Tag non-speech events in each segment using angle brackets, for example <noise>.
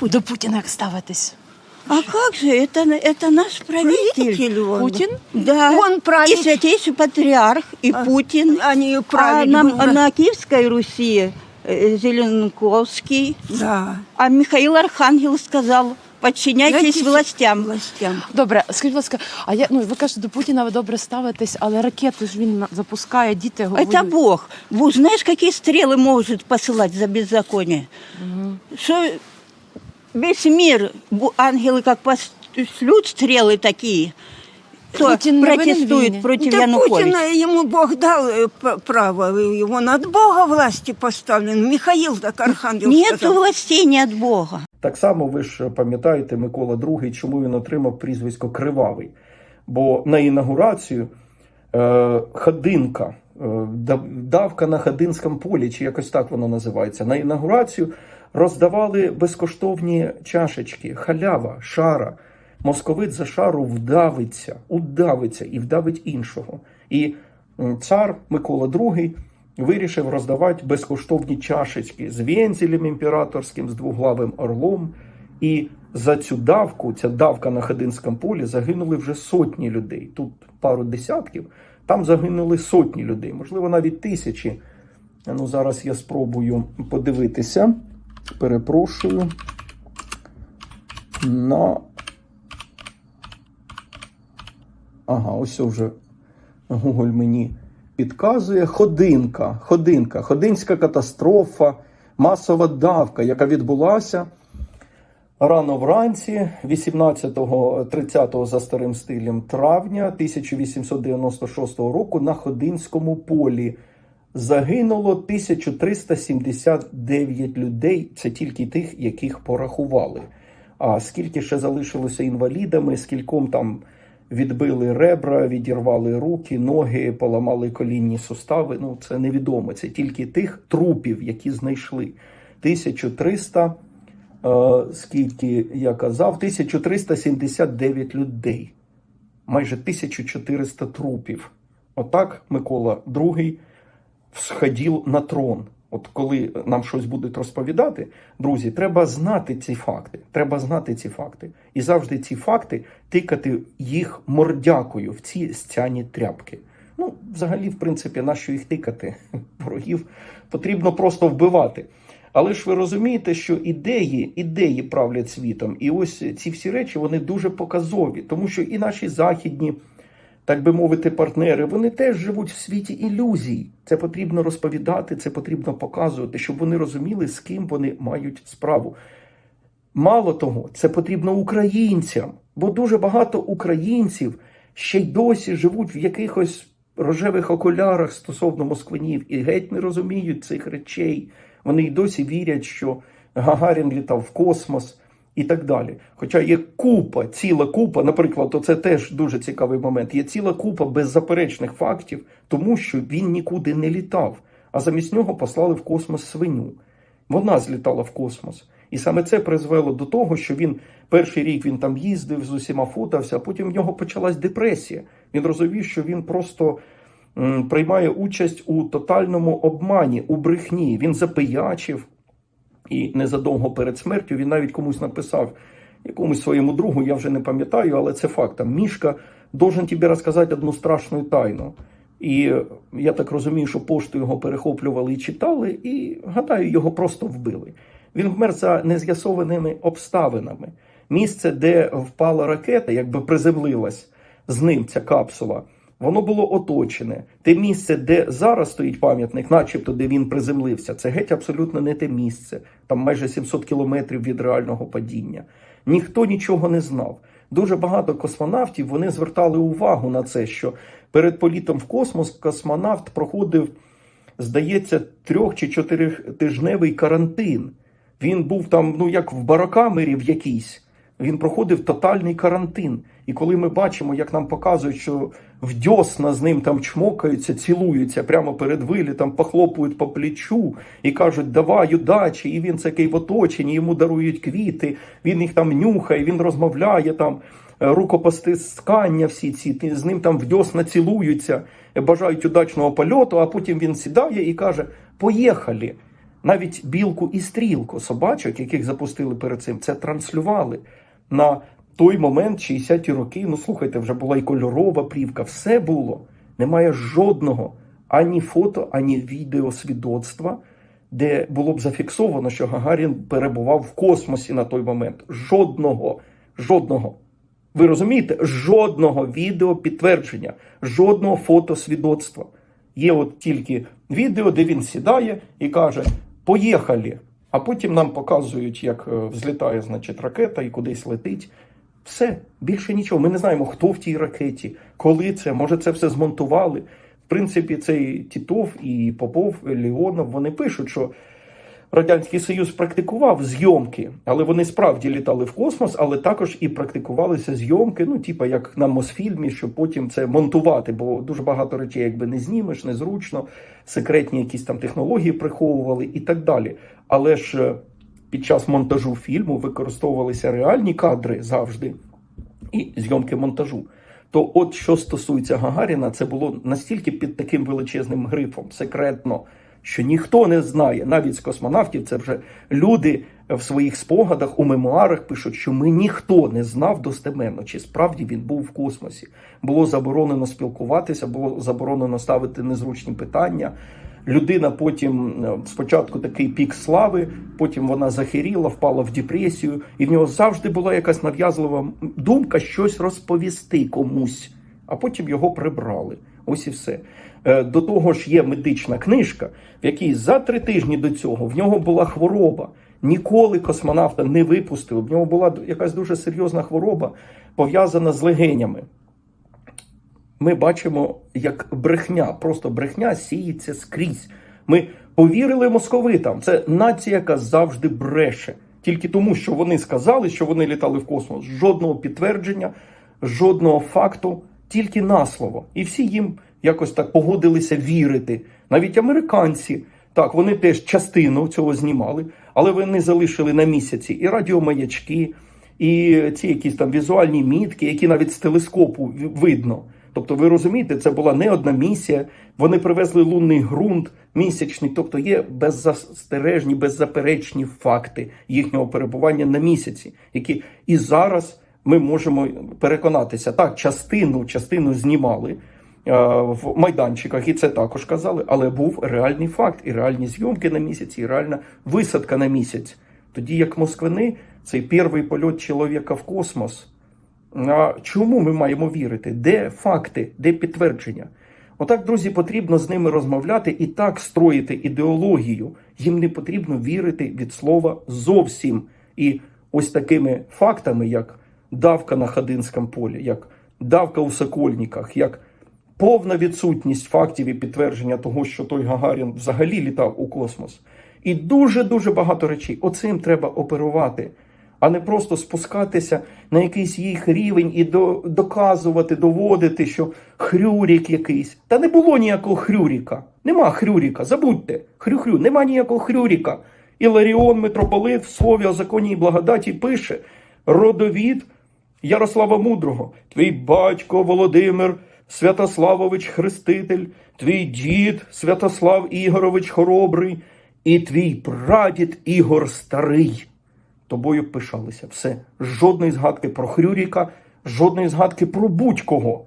До Путіна як ставитись? А как же, это, это наш правитель. Правитель он. Путін? Да, Он правит. и святейший патриарх, и Путин. Они А правят. на, было. на Киевской Руси э, Зеленковский, Да. а Михаил Архангел сказал, подчиняйтесь Знаете, властям. Властям. Добре, скажіть, будь ласка, а я ну ви кажете, до Путіна ви добре ставитесь, але ракету ж він на- запускає, діти говорять. Это Бог. Бог, знаешь, какие стрелы может посылать за беззаконие? Что весь мир, бу- ангелы как пошлют стрелы такие, кто Путин не винен в протестует войне? против Да Януковича. Путина ему Бог дал э, п- право, и он от Бога власти поставлен. Михаил так архангел Нет сказал. властей не от Бога. Так само ви ж пам'ятаєте Микола II, чому він отримав прізвисько Кривавий. Бо на інаугурацію е, Ходинка, е, дав- давка на Ходинському полі, чи якось так воно називається. На інаугурацію роздавали безкоштовні чашечки, халява, шара. Московит за шару вдавиться, удавиться і вдавить іншого. І цар Микола II вирішив роздавати безкоштовні чашечки з вензелем імператорським, з двоглавим орлом. І за цю давку, ця давка на Ходинському полі, загинули вже сотні людей. Тут пару десятків, там загинули сотні людей, можливо, навіть тисячі. Ну, зараз я спробую подивитися. Перепрошую. На. Ага, ось вже Google мені підказує. Ходинка, ходинка, ходинська катастрофа, масова давка, яка відбулася рано вранці, 18-30 за старим стилем травня 1896 року на Ходинському полі. Загинуло 1379 людей. Це тільки тих, яких порахували. А скільки ще залишилося інвалідами, скільком там відбили ребра, відірвали руки, ноги, поламали колінні сустави. Ну це невідомо. Це тільки тих трупів, які знайшли. 1300, е, скільки я казав, 1379 людей. Майже 1400 трупів. Отак Микола II всходив на трон. От коли нам щось будуть розповідати, друзі, треба знати ці факти. Треба знати ці факти. І завжди ці факти тикати їх мордякою в ці стяні тряпки. Ну, взагалі, в принципі, нащо їх тикати? <laughs> Ворогів потрібно просто вбивати. Але ж ви розумієте, що ідеї, ідеї правлять світом. І ось ці всі речі вони дуже показові, тому що і наші західні так би мовити, партнери, вони теж живуть в світі ілюзій. Це потрібно розповідати, це потрібно показувати, щоб вони розуміли, з ким вони мають справу. Мало того, це потрібно українцям, бо дуже багато українців ще й досі живуть в якихось рожевих окулярах стосовно москвинів і геть не розуміють цих речей. Вони й досі вірять, що Гагарін літав в космос і так далі. Хоча є купа, ціла купа, наприклад, то це теж дуже цікавий момент. Є ціла купа беззаперечних фактів, тому що він нікуди не літав, а замість нього послали в космос свиню. Вона злітала в космос. І саме це призвело до того, що він перший рік він там їздив з усіма фотався, а потім в нього почалась депресія. Він розумів, що він просто м, приймає участь у тотальному обмані, у брехні. Він запиячив, і незадовго перед смертю він навіть комусь написав, якомусь своєму другу, я вже не пам'ятаю, але це факт. Мішка должен тобі розказати одну страшну тайну. І я так розумію, що пошту його перехоплювали і читали, і гадаю, його просто вбили. Він вмер за нез'ясованими обставинами. Місце, де впала ракета, якби приземлилась з ним ця капсула, воно було оточене. Те місце, де зараз стоїть пам'ятник, начебто де він приземлився, це геть абсолютно не те місце. Там майже 700 кілометрів від реального падіння. Ніхто нічого не знав. Дуже багато космонавтів вони звертали увагу на це, що перед політом в космос космонавт проходив, здається, трьох чи чотиритижневий карантин. Він був там, ну як в барокамері в якійсь. Він проходив тотальний карантин. І коли ми бачимо, як нам показують, що в дьосна з ним там чмокаються, цілуються прямо перед вилітом, похлопують по плечу і кажуть, давай удачі, і він такий в оточенні, йому дарують квіти, він їх там нюхає, він розмовляє там, е, рукопостискання всі ці, з ним там в дьосна цілуються, бажають удачного польоту, а потім він сідає і каже: Поїхали. Навіть білку і стрілку собачок, яких запустили перед цим, це транслювали на той момент, 60-ті роки. Ну слухайте, вже була і кольорова плівка, все було. Немає жодного ані фото, ані відеосвідоцтва, де було б зафіксовано, що Гагарін перебував в космосі на той момент. Жодного, жодного. Ви розумієте? Жодного відео підтвердження, жодного фотосвідоцтва. Є от тільки відео, де він сідає і каже: Поїхали. А потім нам показують, як е, взлітає значить, ракета і кудись летить. Все, більше нічого. Ми не знаємо, хто в тій ракеті, коли це, може, це все змонтували. В принципі, цей Тітов і Попов, Леонов, вони пишуть, що Радянський Союз практикував зйомки, але вони справді літали в космос, але також і практикувалися зйомки, ну, типа як на Мосфільмі, щоб потім це монтувати, бо дуже багато речей, якби не знімеш, незручно, секретні якісь там технології приховували і так далі. Але ж е, під час монтажу фільму використовувалися реальні кадри завжди і зйомки монтажу. То, от що стосується Гагаріна, це було настільки під таким величезним грифом, секретно, що ніхто не знає, навіть з космонавтів, це вже люди в своїх спогадах у мемуарах пишуть, що ми ніхто не знав достеменно, чи справді він був в космосі. Було заборонено спілкуватися, було заборонено ставити незручні питання. Людина потім е, спочатку такий пік слави, потім вона захиріла, впала в депресію, і в нього завжди була якась нав'язлива думка щось розповісти комусь, а потім його прибрали. Ось і все. Е, До того ж, є медична книжка, в якій за три тижні до цього в нього була хвороба. Ніколи космонавта не випустили. В нього була якась дуже серйозна хвороба, пов'язана з легенями ми бачимо, як брехня, просто брехня сіється скрізь. Ми повірили московитам. Це нація, яка завжди бреше. Тільки тому, що вони сказали, що вони літали в космос. Жодного підтвердження, жодного факту, тільки на слово. І всі їм якось так погодилися вірити. Навіть американці, так, вони теж частину цього знімали, але вони залишили на місяці і радіомаячки, і ці якісь там візуальні мітки, які навіть з телескопу видно. Тобто, ви розумієте, це була не одна місія. Вони привезли лунний ґрунт місячний, тобто є беззастережні, беззаперечні факти їхнього перебування на місяці, які і зараз ми можемо переконатися. Так, частину, частину знімали е, в майданчиках, і це також казали, але був реальний факт, і реальні зйомки на місяці, і реальна висадка на місяць. Тоді як Москвини, цей перший польот чоловіка в космос. А чому ми маємо вірити? Де факти, де підтвердження? Отак, друзі, потрібно з ними розмовляти і так строїти ідеологію. Їм не потрібно вірити від слова зовсім. І ось такими фактами, як давка на Ходинському полі, як давка у Сокольниках, як повна відсутність фактів і підтвердження того, що той Гагарін взагалі літав у космос. І дуже-дуже багато речей. Оцим треба оперувати, а не просто спускатися на якийсь їх рівень і до, доказувати, доводити, що хрюрік якийсь. Та не було ніякого хрюріка. Нема хрюріка, забудьте. Хрю-хрю, нема ніякого хрюріка. Іларіон митрополит в слові о законі і благодаті пише: родовід Ярослава Мудрого, твій батько Володимир Святославович Хреститель, твій дід Святослав Ігорович Хоробрий, і твій прадід Ігор Старий. Тобою пишалися. Все. Жодної згадки про Хрюріка, жодної згадки про будь-кого.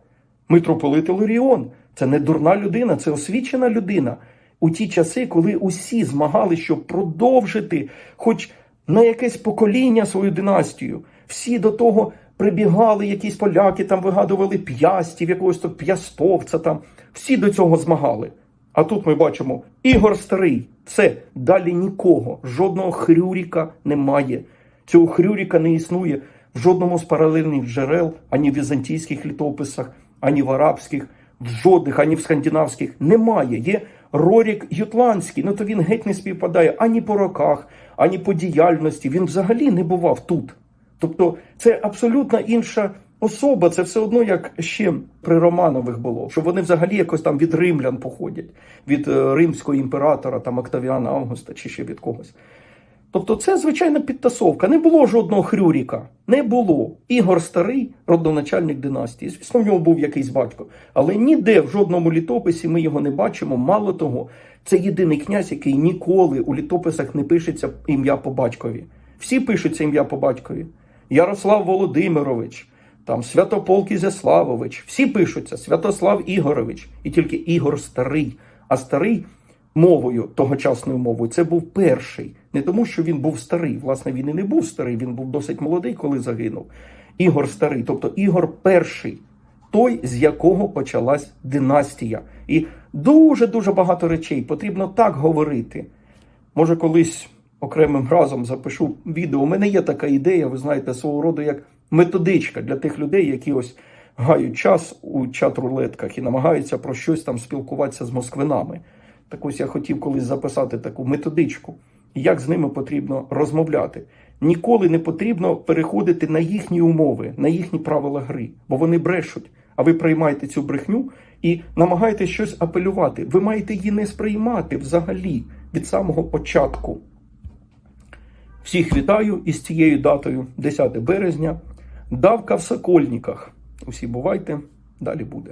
Митрополит Іларіон – це не дурна людина, це освічена людина. У ті часи, коли усі змагали, щоб продовжити хоч на якесь покоління свою династію, всі до того прибігали, якісь поляки там вигадували п'ястів, якогось то п'ястовця там. Всі до цього змагали. А тут ми бачимо Ігор Старий. Все, далі нікого, жодного хрюріка немає. Цього хрюріка не існує в жодному з паралельних джерел, ані в візантійських літописах, ані в арабських, в жодних, ані в скандинавських. Немає. Є Рорік Ютландський, ну то він геть не співпадає ані по роках, ані по діяльності. Він взагалі не бував тут. Тобто це абсолютно інша особа, це все одно як ще при Романових було, що вони взагалі якось там від римлян походять, від е, римського імператора, там Октавіана Августа чи ще від когось. Тобто це звичайна підтасовка. Не було жодного хрюріка. Не було. Ігор Старий, родоначальник династії. Звісно, в нього був якийсь батько. Але ніде в жодному літописі ми його не бачимо. Мало того, Це єдиний князь, який ніколи у літописах не пишеться ім'я по батькові. Всі пишуться ім'я по батькові. Ярослав Володимирович, там Святополк Ізяславович, всі пишуться Святослав Ігорович, і тільки Ігор Старий. А старий мовою, тогочасною мовою, це був перший. Не тому, що він був старий. Власне, він і не був старий, він був досить молодий, коли загинув. Ігор Старий, тобто Ігор перший, той, з якого почалась династія. І дуже дуже багато речей потрібно так говорити. Може, колись окремим разом запишу відео. У мене є така ідея, ви знаєте, свого роду як методичка для тих людей, які ось гають час у чат-рулетках і намагаються про щось там спілкуватися з москвинами. Так ось я хотів колись записати таку методичку, як з ними потрібно розмовляти. Ніколи не потрібно переходити на їхні умови, на їхні правила гри, бо вони брешуть. А ви приймаєте цю брехню і намагаєтесь щось апелювати. Ви маєте її не сприймати взагалі від самого початку. Всіх вітаю із цією датою, 10 березня. Давка в Сокольниках. Усі бувайте, далі буде.